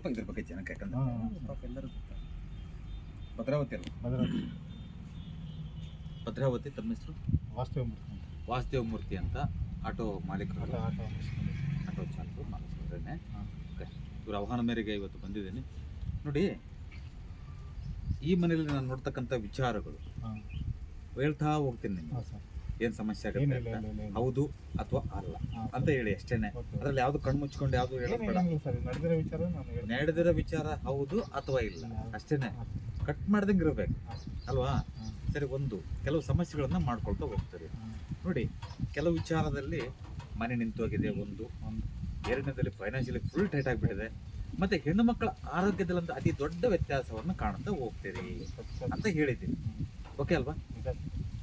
ಸ್ವಲ್ಪ ಇದ್ರ ಬಗ್ಗೆ ಜನಕ್ಕೆ ಯಾಕಂದ್ರೆ ಪಾಪ ಎಲ್ಲರೂ ಭದ್ರಾವತಿ ಅಲ್ಲ ಭದ್ರಾವತಿ. ಭದ್ರಾವತಿ ತಮ್ಮ ಹೆಸರು? ವಾಸ್ತವ ಮೂರ್ತಿ ಅಂತ. ವಾಸುದೇವ ಮೂರ್ತಿ ಅಂತ ಆಟೋ ಮಾಲೀಕರು ಆಟ ಆಟ ಆಟೋ ಚಾಲಕರು ಮಾಲೀಕರೇನೆ ಹಾಂ. ಓಕೆ. ಇವ್ರ ಆಹ್ವಾನ ಮೇರೆಗೆ ಇವತ್ತು ಬಂದಿದ್ದೀನಿ. ನೋಡಿ ಈ ಮನೆಯಲ್ಲಿ ನಾನು ನೋಡ್ತಕ್ಕಂಥ ವಿಚಾರಗಳು. ಹಾಂ. ಹೇಳ್ತಾ ಹೋಗ್ತೀನಿ ಸರ್. ಏನು ಸಮಸ್ಯೆ ಆಗುತ್ತೆ ಏನಿಲ್ಲ ಅಂತ ಇಲ್ಲ ಇಲ್ಲ ಇಲ್ಲ. ಹೌದು ಅಥವಾ ಅಲ್ಲ ಹಾಂ ಅಂತ ಹೇಳಿ ಅಷ್ಟೇನೆ. ಓಕೆ ಅದ್ರಲ್ಲಿ ಯಾವ್ದು ಕಣ್ಣು ಮುಚ್ಕೊಂಡು ಯಾವ್ದು ಹೇಳಬೇಡ ಬೇಡ. ಏನಿಲ್ಲ ಸರ್ ನಡೆದಿರೋ ವಿಚಾರ ನಾನು ಹೇಳ್ತೀನಿ. ನಡೆದಿರೋ ವಿಚಾರ ಹೌದು ಅಥವಾ ಇಲ್ಲ? ಅಷ್ಟೇನೆ. ಕಟ್ ಮಾಡ್ದಂಗೆ ಇರಬೇಕು. ಅಲ್ವಾ. ಸರಿ ಒಂದು ಕೆಲವು ಸಮಸ್ಯೆಗಳನ್ನ ಮಾಡ್ಕೊಳ್ತಾ ಹೋಗ್ತಾರೆ. ನೋಡಿ ಕೆಲವು ವಿಚಾರದಲ್ಲಿ ಮನೆ ನಿಂತೋಗಿದೆ ಒಂದು. ಒಂದು. ಎರಡನೇದಲ್ಲಿ ಫೈನಾನ್ಷಿಯಲಿ ಫುಲ್ ಟೈಟ್ ಆಗಿಬಿಟ್ಟಿದೆ. ಮತ್ತೆ ಹೆಣ್ಣು ಮಕ್ಕಳ ಆರೋಗ್ಯದಲ್ಲಂತೂ ಅತಿ ದೊಡ್ಡ ವ್ಯತ್ಯಾಸವನ್ನು ಕಾಣುತ್ತಾ ಹೋಗ್ತೀರಿ ಸತ್ಯ. ಅಂತ ಹೇಳಿದ್ದೀನಿ. ಓಕೆ ಅಲ್ವಾ?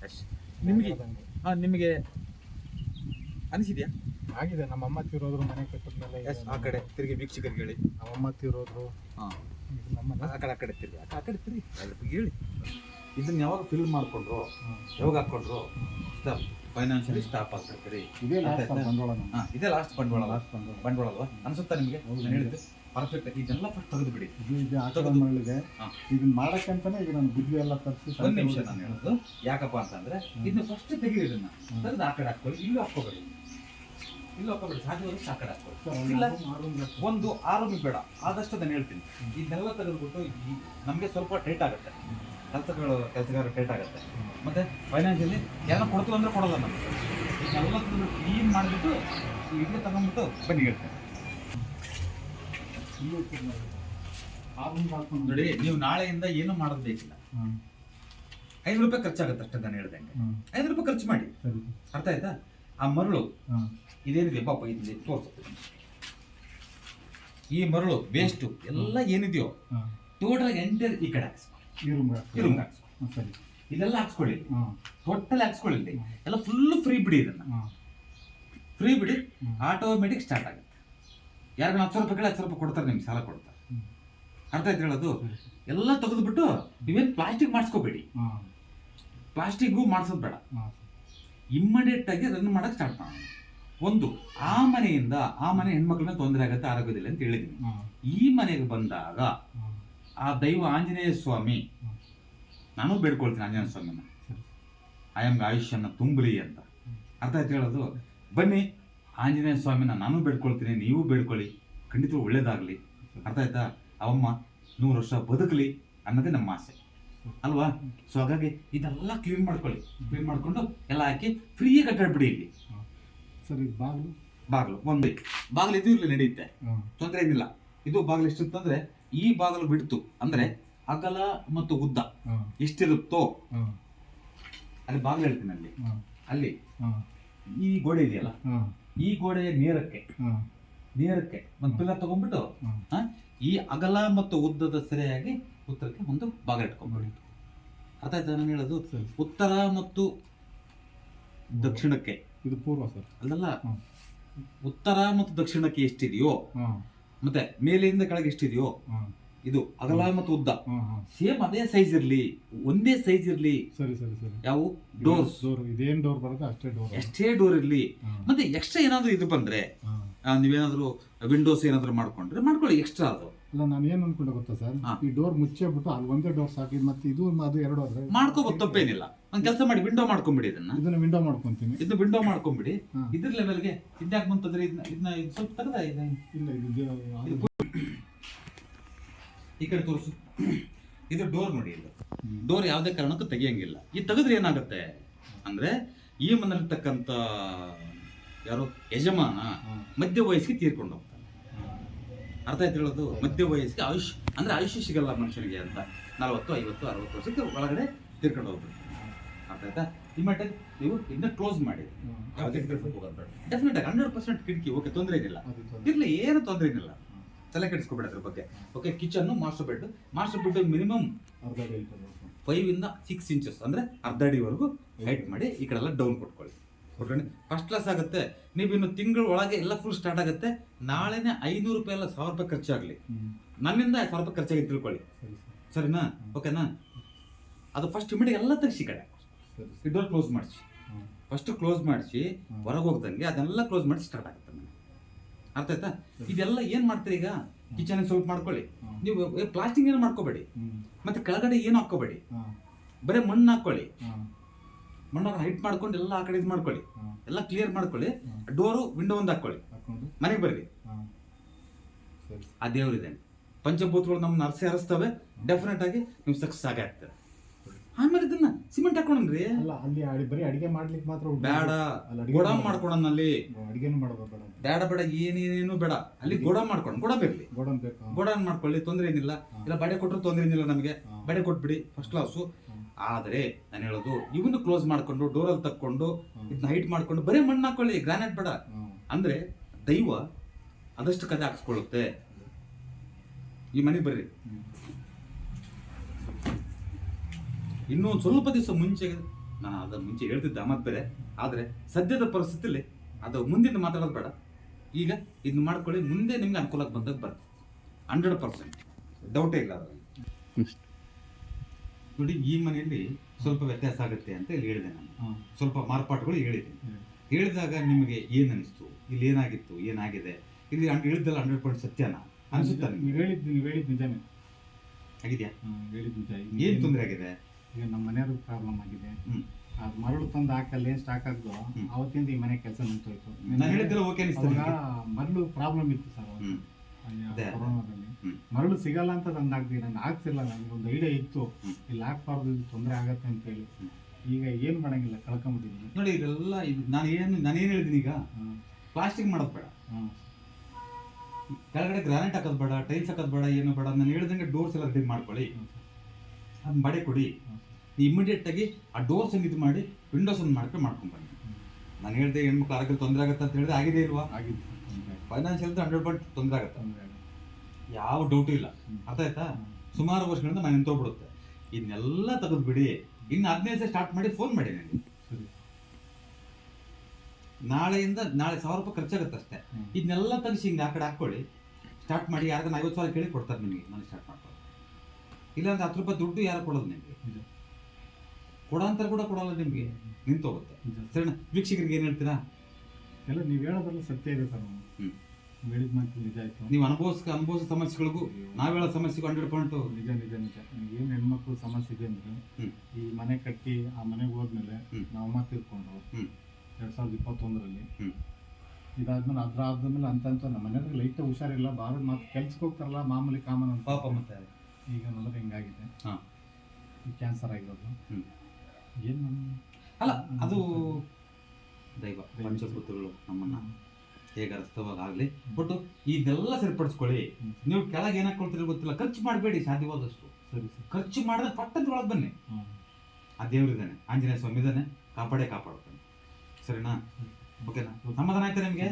ಅಷ್ಟೇ ನಿಮಗೆ. ಹಾ ನಿಮಗೆ ಅನಿಸಿದ್ಯಾ? ಆಗಿದೆ ನಮ್ಮ ಅಮ್ಮ ತೀರೋದ್ರು ಮನೆ ಕಟ್ಟಿದ್ಮೇಲೆ ಎಸ್ ಆ ಕಡೆ ತಿರುಗಿ ವೀಕ್ಷಕರಿಗೆ ಹೇಳಿ. ನಮ್ಮ ಅಮ್ಮ ತೀರೋದ್ರು. ಹಾಂ. ನಮ್ಮ ಆ ಕಡೆ ಆ ಕಡೆ ತಿರುಗಿ ಆ ಕಡೆ ತಿರುಗಿ. ಅದ್ರ ಬಗ್ಗೆ ಹೇಳಿ. ಇದನ್ನ ಯಾವಾಗ ಫಿಲ್ ಮಾಡಿಕೊಂಡ್ರು. ಯಾವಾಗ ಹಾಕೊಂಡ್ರು? ಹ್ಮ್. ಸ್ಟಾಪ್ ಫೈನಾನ್ಷಿಯಲಿ ಸ್ಟಾಪ್ ಆಗ್ತಿರ್ತೀರಿ ಇದೇ ಲಾಸ್ಟ್? ಬಂಡವಾಳ ನಮ್ದು. ಇದೇ ಲಾಸ್ಟ್ ಬಂಡವಾಳ? ಲಾಸ್ಟ್ ಬಂಡವಾಳ. ಬಂಡವಾಳ ಅಲ್ವಾ? ಅನ್ಸುತ್ತಾ ನಿಮಗೆ? ಹೇಳಿದ್ರೆ ನಾನು ಹೇಳಿದ್ದು? ಪರ್ಫೆಕ್ಟ್ ಇದೆಲ್ಲ ಫಸ್ಟ್ ತೆಗೆದು ಬಿಡಿ ಇದು ಇದು ಆಟದ ತಗೊಂಡು- ಮರಳಿದೆ. ಹಾ. ಇದನ್ನ ಮಾಡಕ್ಕಂತಾನೆ ಈಗ ನಾನು ಬುದ್ಧಿ ಎಲ್ಲ ತರಿಸಿ ಒಂದು ನಿಮಿಷ ನಾನು ಹೇಳೋದು. ಯಾಕಪ್ಪ ಅಂತಂದ್ರೆ ಇದನ್ನ ಫಸ್ಟ್ ತೆಗೀರಿ ಇದನ್ನ. ತೆಗೆದು ಆ ಕಡೆ ಹಾಕೊಳ್ಳಿ ಇಲ್ಲೂ ಹಾಕೋಬೇಡಿ ಇಲ್ಲೂ ಹಾಕೋಬೇಡಿ ಸಾಧ್ಯವಾದಷ್ಟು ಆ ಕಡೆ ಹಾಕೊಳ್ಳಿ ಇಲ್ಲ. ಒಂದು ಆರೋಗ್ಯ ಬೇಡ. ಆದಷ್ಟು ಅದನ್ನು ಹೇಳ್ತೀನಿ. ಇದನ್ನೆಲ್ಲ ತೆಗೆದುಬಿಟ್ಟು ನಮಗೆ ಸ್ವಲ್ಪ ಟೈಟ್ ಆಗುತ್ತೆ. ಕೆಲಸಗಳು ಕೆಲಸಗಾರ ಟೈಟ್ ಆಗುತ್ತೆ. ಮತ್ತೆ ಫೈನಾನ್ಷಿಯಲಿ ಏನೋ ಕೊಡ್ತೀವಿ ಅಂದ್ರೆ ಕೊಡೋಲ್ಲ ನಮಗೆ. ಇದನ್ನೆಲ್ಲ ಕ್ಲೀನ್ ಮಾಡಿಬಿಟ್ಟು ಇಡ್ಲಿ ತಗೊಂಡ್ಬಿಟ್ಟು ಬನ್ನಿ ಹೇಳ್ತೇನೆ. ನೋಡಿ ನೀವು ನಾಳೆಯಿಂದ ಏನು ಮಾಡೋದು ಬೇಕಿಲ್ಲ. ಐನೂರು ರೂಪಾಯಿ ಖರ್ಚಾಗುತ್ತೆ ಅಷ್ಟೇ ನಾನು ಹೇಳ್ದಂಗೆ ಐನೂರು ರೂಪಾಯಿ ಖರ್ಚು ಮಾಡಿ. ಅರ್ಥ ಆಯ್ತಾ? ಆ ಮರಳು ಇದೇನಿದೆ ಪಾಪ ಇದೆ ತೋರಿಸುತ್ತೆ. ಈ ಮರಳು ವೇಸ್ಟು ಎಲ್ಲ ಏನಿದೆಯೋ ಟೋಟಲ್ ಎಂಟರ್ ಈ ಕಡೆ ಹಾಕ್ಸ್ಕೊಳ್ಳಿ. ಸರಿ. ಇದೆಲ್ಲ ಹಾಕ್ಸ್ಕೊಳ್ಳಿ ಟೋಟಲ್ ಹಾಕ್ಸ್ಕೊಳ್ಳಿ. ಎಲ್ಲ ಫುಲ್ ಫ್ರೀ ಬಿಡಿ ಇದನ್ನ. ಫ್ರೀ ಬಿಡಿ. ಆಟೋಮೆಟಿಕ್ ಸ್ಟಾರ್ಟ್ ಆಗುತ್ತೆ. ಯಾರಿಗ ಹತ್ತು ಸಾವಿರ ರೂಪಾಯಿ ಹತ್ತು ಸಾವಿರ ರೂಪಾಯಿ ಕೊಡ್ತಾರೆ ನಿಮ್ಗೆ ಸಾಲ ಕೊಡ್ತಾರೆ. ಅರ್ಥ ಆಯ್ತು ಹೇಳೋದು? ಎಲ್ಲ ತೆಗೆದುಬಿಟ್ಟು ನೀವೇನು ಪ್ಲಾಸ್ಟಿಕ್ ಮಾಡಿಸ್ಕೋಬೇಡಿ. ಪ್ಲಾಸ್ಟಿಕ್ ಪ್ಲಾಸ್ಟಿಕ್ಗೂ ಮಾಡಿಸೋದು ಬೇಡ. ಇಮ್ಮಿಡಿಯೇಟ್ ಆಗಿ ರನ್ ಮಾಡಕ್ ಸ್ಟಾರ್ಟ್ ಮಾಡೋಣ. ಒಂದು ಆ ಮನೆಯಿಂದ ಆ ಮನೆ ಹೆಣ್ಮಕ್ಳನ್ನ ತೊಂದರೆ ಆಗುತ್ತೆ ಆರೋಗ್ಯದಲ್ಲಿ ಅಂತ ಹೇಳಿದ್ದೀನಿ. ಈ ಮನೆಗೆ ಬಂದಾಗ ಆ ದೈವ ಆಂಜನೇಯ ಸ್ವಾಮಿ ನಾನು ಬೇಡ್ಕೊಳ್ತೀನಿ ಆಂಜನೇಯ ಸ್ವಾಮಿನ. ಐ ಆಯಮ್ಗೆ ಆಯುಷ್ಯನ ತುಂಬಲಿ ಅಂತ. ಅರ್ಥ ಆಯ್ತು ಹೇಳೋದು? ಬನ್ನಿ ಆಂಜನೇಯ ಸ್ವಾಮಿನ ನಾನು ಬೇಡ್ಕೊಳ್ತೀನಿ ನೀವು ಬೇಡ್ಕೊಳ್ಳಿ. ಖಂಡಿತ ಒಳ್ಳೇದಾಗಲಿ. ಅರ್ಥ ಆಯ್ತಾ? ಅವಮ್ಮ ನೂರು ವರ್ಷ ಬದುಕಲಿ ಅನ್ನೋದೇ ನಮ್ಮ ಆಸೆ. ಅಲ್ವಾ? ಸೊ ಹಾಗಾಗಿ ಇದೆಲ್ಲ ಕ್ಲೀನ್ ಮಾಡ್ಕೊಳ್ಳಿ. ಕ್ಲೀನ್ ಮಾಡಿಕೊಂಡು ಎಲ್ಲ ಹಾಕಿ ಫ್ರೀಯಾಗಿ ಕಟ್ಟಾಡ್ಬಿಡಿ ಇಲ್ಲಿ. ಸರಿ ಬಾಗಿಲು. ಬಾಗಿಲು ಒಂದು ಬಾಗಿಲು ಇದು ಇರಲಿ ನಡೆಯುತ್ತೆ. ತೊಂದರೆ ಏನಿಲ್ಲ. ಇದು ಬಾಗಿಲು ಎಷ್ಟಿರ್ತಂದ್ರೆ ಈ ಬಾಗಿಲು ಬಿಡ್ತು ಅಂದ್ರೆ ಅಗಲ ಮತ್ತು ಉದ್ದ ಎಷ್ಟಿರುತ್ತೋ ಅಲ್ಲಿ ಬಾಗಿಲು ಹೇಳ್ತೀನಿ ಅಲ್ಲಿ. ಅಲ್ಲಿ. ಈ ಗೋಡೆ ಇದೆಯಲ್ಲ? ಈ ಗೋಡೆಯ ನೇರಕ್ಕೆ ನೇರಕ್ಕೆ ಒಂದು ಪಿಲ್ಲರ್ ತಗೊಂಡ್ಬಿಟ್ಟು ಈ ಅಗಲ ಮತ್ತು ಉದ್ದದ ಸೆರೆಯಾಗಿ ಉತ್ತರಕ್ಕೆ ಒಂದು ಭಾಗ ಇಟ್ಕೊಂಡ್ಬಿಡಿ. ಅರ್ಥ ಆಯ್ತಾ ನಾನು ಹೇಳೋದು? ಉತ್ತರ ಮತ್ತು ದಕ್ಷಿಣಕ್ಕೆ. ಇದು ಪೂರ್ವ ಸರ್. ಅಲ್ಲಲ್ಲ. ಉತ್ತರ ಮತ್ತು ದಕ್ಷಿಣಕ್ಕೆ ಎಷ್ಟಿದೆಯೋ ಮತ್ತೆ ಮೇಲಿಂದ ಕೆಳಗೆ ಎಷ್ಟಿದೆಯೋ ಇದು ಅಗಲ ಮತ್ತು ಉದ್ದ. ಸೇಮ್ ಅದೇ ಸೈಜ್ ಇರ್ಲಿ ಒಂದೇ ಸೈಜ್ ಇರ್ಲಿ. ಸರಿ ಸರಿ ಸರಿ. ಯಾವ? ಡೋರ್ಸ್ ಡೋರ್ ಇದೇನ್ ಡೋರ್ ಬರುತ್ತೆ ಅಷ್ಟೇ ಡೋರ್ ಎಷ್ಟೇ ಡೋರ್ ಇರ್ಲಿ. ಮತ್ತೆ ಎಕ್ಸ್ಟ್ರಾ ಏನಾದ್ರು ಇದು ಬಂದ್ರೆ ನೀವೇನಾದ್ರೂ ವಿಂಡೋಸ್ ಏನಾದ್ರು ಮಾಡ್ಕೊಂಡ್ರೆ ಮಾಡ್ಕೊಳ್ಳಿ ಎಕ್ಸ್ಟ್ರಾ ಅದು. ಇಲ್ಲ ನಾನು ಏನು ಅನ್ಕೊಂಡೆ ಗೊತ್ತಾ ಸರ್. ಈ ಡೋರ್ ಮುಚ್ಚೇ ಬಿಟ್ಟು ಅಲ್ಲಿ ಒಂದೇ ಡೋರ್ ಸಾಕಿದ್ ಮತ್ತೆ ಇದು ಅದು ಎರಡು ಆದ್ರೆ ಮಾಡ್ಕೋಬೋದು ತಪ್ಪೇನಿಲ್ಲ. ಒಂದು ಕೆಲಸ ಮಾಡಿ ವಿಂಡೋ ಮಾಡ್ಕೊಂಬಿಡಿ ಇದನ್ನ. ಇದನ್ನ ವಿಂಡೋ ಮಾಡ್ಕೊಂತೀನಿ. ಇದು ವಿಂಡೋ ಮಾಡ್ಕೊಂಬಿಡಿ. ಇದ್ರ ಲೆವೆಲ್ಗೆ ಇದ್ಯಾಕೆ ಬಂತಂದ್ರೆ ಇದನ್ನ ಇದನ್ನ ಇದು ಸ್ವಲ್ಪ ತರದ ಇದೆ ಇಲ್ಲ ಇದು ಈ ಕಡೆ ತೋರಿಸು. ಇದು ಡೋರ್ ನೋಡಿ ಇದು. ಡೋರ್ ಯಾವುದೇ ಕಾರಣಕ್ಕೂ ತೆಗಿಯಂಗಿಲ್ಲ. ಈ ತೆಗೆದ್ರೆ ಏನಾಗುತ್ತೆ ಅಂದ್ರೆ ಈ ಮನೇಲಿರ್ತಕ್ಕಂಥ ಯಾರು ಯಜಮಾನ ಮಧ್ಯ ವಯಸ್ಸಿಗೆ ತೀರ್ಕೊಂಡು ಹೋಗ್ತಾನೆ. ಹಾ. ಅರ್ಥ ಆಯ್ತು ಹೇಳೋದು? ಮಧ್ಯ ವಯಸ್ಸಿಗೆ ಆಯುಷ್ ಅಂದ್ರೆ ಆಯುಷ್ಯ ಸಿಗಲ್ಲ ಮನುಷ್ಯನಿಗೆ ಅಂತ. ನಲವತ್ತು ಐವತ್ತು ಅರವತ್ತು ವರ್ಷಕ್ಕೆ ಒಳಗಡೆ ತೀರ್ಕೊಂಡು ಹೋಗ್ಬೇಕು ಅರ್ಥ ಆಯ್ತಾ? ಈ ನೀವು ಇನ್ನ ಕ್ಲೋಸ್ ಮಾಡಿ. ಯಾವುದೇ ಡೆಫಿನೆಟ್ ಆಗಿ ಹಂಡ್ರೆಡ್ ಪರ್ಸೆಂಟ್ ಕಿಟಕಿ ಓಕೆ ತೊಂದರೆ ಏನಿಲ್ಲ. ಇರ್ಲಿ ಏನು ತೊಂದರೆ ಏನಿಲ್ಲ. ತಲೆ ಕೆಡಿಸ್ಕೊಬೇಡ ಅದ್ರ ಬಗ್ಗೆ. Okay kitchen master bed master bed minimum ಅರ್ಧ ಅಡಿ. ಫೈವ್ ಇಂದ ಸಿಕ್ಸ್ ಇಂಚಸ್ ಅಂದ್ರೆ ಅರ್ಧ ಅಡಿವರೆಗೂ ಹೈಟ್ ಮಾಡಿ ಈ ಕಡೆ ಎಲ್ಲ ಡೌನ್ ಕೊಟ್ಕೊಳ್ಳಿ. ಕೊಟ್ಕೊಂಡು ಫಸ್ಟ್ ಕ್ಲಾಸ್ ಆಗುತ್ತೆ. ನೀವು ಇನ್ನು ತಿಂಗಳ ಒಳಗೆ ಎಲ್ಲ ಫುಲ್ ಸ್ಟಾರ್ಟ್ ಆಗುತ್ತೆ. ನಾಳೆನೆ ಐನೂರು ರೂಪಾಯಿ ಎಲ್ಲ ಸಾವಿರ ರೂಪಾಯಿ ಖರ್ಚಾಗಲಿ. ಹ್ಮ್. ನನ್ನಿಂದ ಸಾವಿರ ರೂಪಾಯಿ ಖರ್ಚಾಗಿ ತಿಳ್ಕೊಳ್ಳಿ. ಸರಿ ಸರಿ. ಸರಿನಾ? ಓಕೆನಾ ಅದು ಫಸ್ಟ್ ಇಮಿಡಿಯೇಟ್ ಎಲ್ಲ ತೆಗಿಸಿ ಕಡೆ. ಸರಿ ಈ ಡೋರ್ ಕ್ಲೋಸ್ ಮಾಡಿಸಿ. ಫಸ್ಟ್ ಕ್ಲೋಸ್ ಮಾಡಿಸಿ ಹೊರಗೆ ಹೋಗ್ದಂಗೆ ಅದನ್ನೆಲ್ಲ ಕ್ಲೋಸ್ ಮಾಡಿ ಸ್ಟಾರ್ಟ್ ಆಗುತ್ತೆ ಅರ್ಥ ಆಯ್ತಾ ಇದೆಲ್ಲ ಏನು ಮಾಡ್ತೀರಿ ಈಗ? ಕಿಚನ್ ಸ್ವಲ್ಪ ಮಾಡ್ಕೊಳ್ಳಿ. ನೀವು ಪ್ಲಾಸ್ಟಿಂಗ್ ಏನು ಮಾಡ್ಕೋಬೇಡಿ. ಮತ್ತೆ ಕೆಳಗಡೆ ಏನು ಹಾಕೋಬೇಡಿ. ಬರೀ ಮಣ್ಣು ಹಾಕೊಳ್ಳಿ. ಮಣ್ಣು ಹೈಟ್ ಮಾಡ್ಕೊಂಡು ಎಲ್ಲ ಆ ಕಡೆ ಇದು ಮಾಡ್ಕೊಳ್ಳಿ. ಎಲ್ಲ ಕ್ಲಿಯರ್ ಮಾಡ್ಕೊಳ್ಳಿ. ಡೋರು ವಿಂಡೋ ಒಂದು ಹಾಕೊಳ್ಳಿ ಮನೆಗೆ ಬರ್ರಿ. ಆ ದೇವರಿದೆ. ಪಂಚಭೂತಗಳು ನಮ್ಮ ನರ್ಸೆ ಹರಿಸ್ತವೆ ಡೆಫಿನೆಟ್ ಆಗಿ ನೀವು ಸಕ್ಸಸ್ ಆಗೇ ಆಗ್ತದೆ. ಆಮೇಲೆ ಇದನ್ನ ಸಿಮೆಂಟ್ ಹಾಕೊಂಡ್ರಿ ಅಲ್ಲ ಅಲ್ಲಿ ಅಡಿ ಬರೀ ಅಡಿಗೆ ಮಾಡ್ಲಿಕ್ಕೆ ಮಾತ್ರ. ಬೇಡ. ಗೋಡಾಮ್ ಮಾಡ್ಕೊಡೋಣ ಅಲ್ಲಿ ಅಡಿಗೆನೂ ಮಾಡೋದು ಬೇಡ. ಬೇಡ ಬೇಡ ಏನೇನೇನು ಬೇಡ. ಅಲ್ಲಿ ಗೋಡಾಮ್ ಮಾಡ್ಕೊಂಡು ಗೋಡ ಬೇರ್ಲಿ ಗೋಡಾಮ್ ಬೇಕು ಗೋಡಾಮ್ ಮಾಡ್ಕೊಳ್ಳಿ ತೊಂದರೆ ಏನಿಲ್ಲ. ಇಲ್ಲ ಬಡೆ ಕೊಟ್ಟರು ತೊಂದರೆ ಏನಿಲ್ಲ ನಮಗೆ. ಬಡೆ ಕೊಟ್ಬಿಡಿ ಫಸ್ಟ್ ಕ್ಲಾಸು ಆದರೆ ನಾನು ಹೇಳೋದು ಇವನು ಕ್ಲೋಸ್ ಮಾಡ್ಕೊಂಡು ಡೋರಲ್ಲಿ ತಕ್ಕೊಂಡು. ಇದನ್ನ ಹೈಟ್ ಮಾಡ್ಕೊಂಡು ಬರೀ ಮಣ್ಣು ಹಾಕೊಳ್ಳಿ ಗ್ರಾನೈಟ್ ಬೇಡ. ಅಂದ್ರೆ ದೈವ ಅದಷ್ಟು ಕತೆ ಹಾಕಿಸ್ಕೊಳ್ಳುತ್ತೆ. ಈ ಮನೆಗೆ ಬರ್ರಿ. ಇನ್ನೂ ಸ್ವಲ್ಪ ದಿವಸ ಮುಂಚೆ ನಾನು ಅದರ ಮುಂಚೆ ಹೇಳ್ತಿದ್ದೆ ಮತ್ತೆ ಬೇರೆ ಆದರೆ ಸದ್ಯದ ಪರಿಸ್ಥಿತಿಲಿ ಅದು ಮುಂದಿನ ಮಾತಾಡೋದು ಬೇಡ. ಈಗ ಇದನ್ನ ಮಾಡ್ಕೊಳ್ಳಿ ಮುಂದೆ ನಿಮ್ಗೆ ಅನುಕೂಲಕ್ಕೆ ಬಂದಾಗ ಬರ್ತದೆ ಹಂಡ್ರೆಡ್ ಪರ್ಸೆಂಟ್. ಡೌಟೇ ಇಲ್ಲ ಅದರಲ್ಲಿ. ನೋಡಿ ಈ ಮನೆಯಲ್ಲಿ ಸ್ವಲ್ಪ ವ್ಯತ್ಯಾಸ ಆಗುತ್ತೆ ಅಂತ ಇಲ್ಲಿ ಹೇಳಿದೆ ನಾನು. ಸ್ವಲ್ಪ ಮಾರ್ಪಾಟುಗಳು ಹೇಳಿದೆ. ಹೇಳಿದಾಗ ನಿಮಗೆ ಏನು ಅನಿಸ್ತು ಇಲ್ಲಿ ಏನಾಗಿತ್ತು? ಏನಾಗಿದೆ? ಇಲ್ಲಿ ನಾನು ಹೇಳಿದ್ದಲ್ಲ ಹಂಡ್ರೆಡ್ ಪರ್ಸೆಂಟ್ ಸತ್ಯನ? ಅನಿಸುತ್ತಾ ನಿಮ್ಗೆ? ಹೇಳಿದ್ದು ನೀವು ಹೇಳಿದ್ದು ಹೇಳಿದ್ ನಿಜಾನೇ. ಆಗಿದೆಯಾ? ಹೇಳಿದ್ದು ಹೇಳಿದ್ ನಿಜ. ಏನು ತೊಂದರೆ ಆಗಿದೆ? ಈಗ ನಮ್ಮ ಮನೆಯವ್ರಿಗೆ ಪ್ರಾಬ್ಲಮ್ ಆಗಿದೆ. ಅದು ಮರಳು ತಂದು ಹಾಕಲ್ಲಿ ಏನ್ ಸ್ಟಾಕ್ ಆಗ್ದು ಅವತ್ತಿಂದ ಈ ಮನೆ ಕೆಲಸ ನಿಂತೋಯ್ತು. ನಾನು ಹೇಳಿದ್ರೆ ಓಕೆ ಅನಿಸ್ತು ಅವಾಗ ಮರಳು ಪ್ರಾಬ್ಲಮ್ ಇತ್ತು ಸರ್. ಕೊರೋನಾದಲ್ಲಿ. ಮರಳು ಸಿಗಲ್ಲ ಅಂತ ನನ್ನ ಹಾಕ್ತೀವಿ ನಂಗೆ ಆಗ್ತಿಲ್ಲ ನನಗೆ ಒಂದು ಐಡಿಯಾ ಇತ್ತು. ಇಲ್ಲಿ ಹಾಕ್ಬಾರ್ದು ಇದು ತೊಂದರೆ ಆಗತ್ತೆ ಅಂತ ಹೇಳಿ. ಈಗ ಏನು ಮಾಡಂಗಿಲ್ಲ ಕಳ್ಕೊಂಬಿಟ್ಟಿದ್ದೀನಿ. ನೋಡಿ ಇದೆಲ್ಲ ಇದು ನಾನು ಏನು ನಾನು ಏನು ಹೇಳಿದ್ದೀನಿ ಈಗ? ಪ್ಲಾಸ್ಟಿಕ್ ಮಾಡೋದು ಬೇಡ. ಕೆಳಗಡೆ ಗ್ರಾನೈಟ್ ಹಾಕೋದು ಬೇಡ ಟೈಲ್ಸ್ ಹಾಕೋದು ಬೇಡ ಏನು ಬೇಡ ನಾನು ಹೇಳ್ದಂಗೆ ಡೋರ್ಸ್ ಎಲ್ಲ ರೆಡಿ ಮಾಡ್ಕೊಳ್ಳಿ. ಬಡೆ ಕೊಡಿ ಇಮಿಡಿಯೇಟ್ ಆಗಿ ಆ ಡೋರ್ಸ್ ಅನ್ನು ಇದು ಮಾಡಿ ವಿಂಡೋಸ್ ಅನ್ನು ಮಾಡ್ಕೊಂಡು ಮಾಡ್ಕೊಂಡು ಬನ್ನಿ. ನಾನು ಹೇಳ್ದೆ ಹೆಣ್ಮಕ್ಳು ಆರೋಗ್ಯ ತೊಂದರೆ ಆಗುತ್ತೆ ಅಂತ ಹೇಳಿದ್ರೆ ಆಗಿದೆ ಇಲ್ವಾ? ಆಗಿದೆ. ಫೈನಾನ್ಷಿಯಲ್ ಹಂಡ್ರೆಡ್ ಪರ್ಸೆಂಟ್ ತೊಂದರೆ ಆಗುತ್ತೆ. ಯಾವ ಡೌಟು ಇಲ್ಲ. ಅರ್ಥ ಆಯ್ತಾ? ಸುಮಾರು ವರ್ಷಗಳಿಂದ ನಾನು ನಿಂತೋಗ್ಬಿಡುತ್ತೆ ಇದನ್ನೆಲ್ಲ ತೆಗೆದು ಬಿಡಿ. ಇನ್ನು ಹದಿನೈದು ಸ್ಟಾರ್ಟ್ ಮಾಡಿ ಫೋನ್ ಮಾಡಿ ನನಗೆ. ನಾಳೆಯಿಂದ ನಾಳೆ ಸಾವಿರ ರೂಪಾಯಿ ಖರ್ಚಾಗುತ್ತೆ ಅಷ್ಟೇ. ಇದನ್ನೆಲ್ಲ ತೆಗಿಸಿ ಹಿಂಗೆ ಆ ಕಡೆ ಹಾಕ್ಕೊಳ್ಳಿ. ಸ್ಟಾರ್ಟ್ ಮಾಡಿ ಯಾರಿಗಾನ ಐವತ್ತು ಸಾವಿರ ಕೇಳಿ ಕೊಡ್ತಾರೆ ನಿಮಗೆ. ನಾನು ಸ್ಟಾರ್ಟ್ ಮಾಡ್ಕೊಳ್ಳಿ ಇಲ್ಲಾಂದ್ರೆ ಹತ್ತು ರೂಪಾಯಿ ದುಡ್ಡು ಯಾರು ಕೊಡೋದು ನಿಮಗೆ? ನಿಜ. ಕೊಡೋಂತಾರೆ ಕೂಡ ಕೊಡೋಲ್ಲ ನಿಮಗೆ. ನಿಂತೋಗುತ್ತೆ. ಹೋಗುತ್ತೆ ಸರಿ ವೀಕ್ಷಕರಿಗೆ ಏನು ಹೇಳ್ತೀರಾ? ಎಲ್ಲ ನೀವು ಹೇಳೋದ್ರಲ್ಲ ಸತ್ಯ ಇದೆ ಸರ್. ನೀವು ಹೇಳಿದ ಮಾತು ನಿಜ ಆಯ್ತು. ನೀವು ಅನುಭವಿಸ್ ಅನುಭವಿಸೋ ಸಮಸ್ಯೆಗಳಿಗೂ ನಾವು ಹೇಳೋ ಸಮಸ್ಯೆಗೂ ಹಂಡ್ರೆಡ್ ಪಾಯಿಂಟ್ ನಿಜ ನಿಜ ನಿಜ. ಏನು ಹೆಣ್ಮಕ್ಳು ಸಮಸ್ಯೆ ಇದೆ ಅಂದ್ರೆ ಈ ಮನೆ ಕಟ್ಟಿ ಆ ಮನೆಗೆ ಹೋದ್ಮೇಲೆ. ನಾವು ಅಮ್ಮ ತೀರ್ಕೊಂಡು ಎರಡು ಸಾವಿರದ ಇಪ್ಪತ್ತೊಂದರಲ್ಲಿ. ಇದಾದ್ಮೇಲೆ ಅದ್ರ ಆದ್ಮೇಲೆ ಅಂತ ಅಂತ ನಮ್ಮ ಮನೆಯವ್ರಿಗೆ ಲೈಟ್ ಹುಷಾರಿಲ್ಲ ಬಾರ ಮಾತು ಕೆಲ್ಸಕ್ಕೆ ಹೋಗ್ತಾರಲ್ಲ ಮಾಮೂಲಿ ಕಾಮನ್ ಅಂತ. ಪಾಪ ಮತ್ತೆ. ಈಗ ನೋಡಿದ್ರೆ ಹಿಂಗಾಗಿದೆ. ಹಾಂ. ಕ್ಯಾನ್ಸರ್ ಆಗಿರೋದು. ಹ್ಞೂ ಏನು ಅಲ್ಲ ಅದು ದೈವ ಪಂಚಭೂತಗಳು ನಮ್ಮನ್ನ ಹೇಗೆ ಅರಸ್ತವಾಗ ಆಗಲಿ ಬಟ್ ಇದೆಲ್ಲ ಸರಿಪಡಿಸ್ಕೊಳ್ಳಿ. ನೀವು ಕೆಳಗೆ ಏನಕ್ಕೆ ಕೊಡ್ತೀರಿ ಗೊತ್ತಿಲ್ಲ. ಖರ್ಚು ಮಾಡಬೇಡಿ ಸಾಧ್ಯವಾದಷ್ಟು. ಸರಿ ಸರಿ. ಖರ್ಚು ಮಾಡಿದ್ರೆ ಪಟ್ಟದ ಒಳಗೆ ಬನ್ನಿ. ಆ ದೇವರಿದ್ದಾನೆ. ಆಂಜನೇಯ ಸ್ವಾಮಿ ಇದ್ದಾನೆ. ಕಾಪಾಡೇ ಕಾಪಾಡ್ತಾನೆ ಸರಿನಾ? ಓಕೆನಾ? ಸಮಾಧಾನ ಆಯ್ತಾ ನಿಮಗೆ?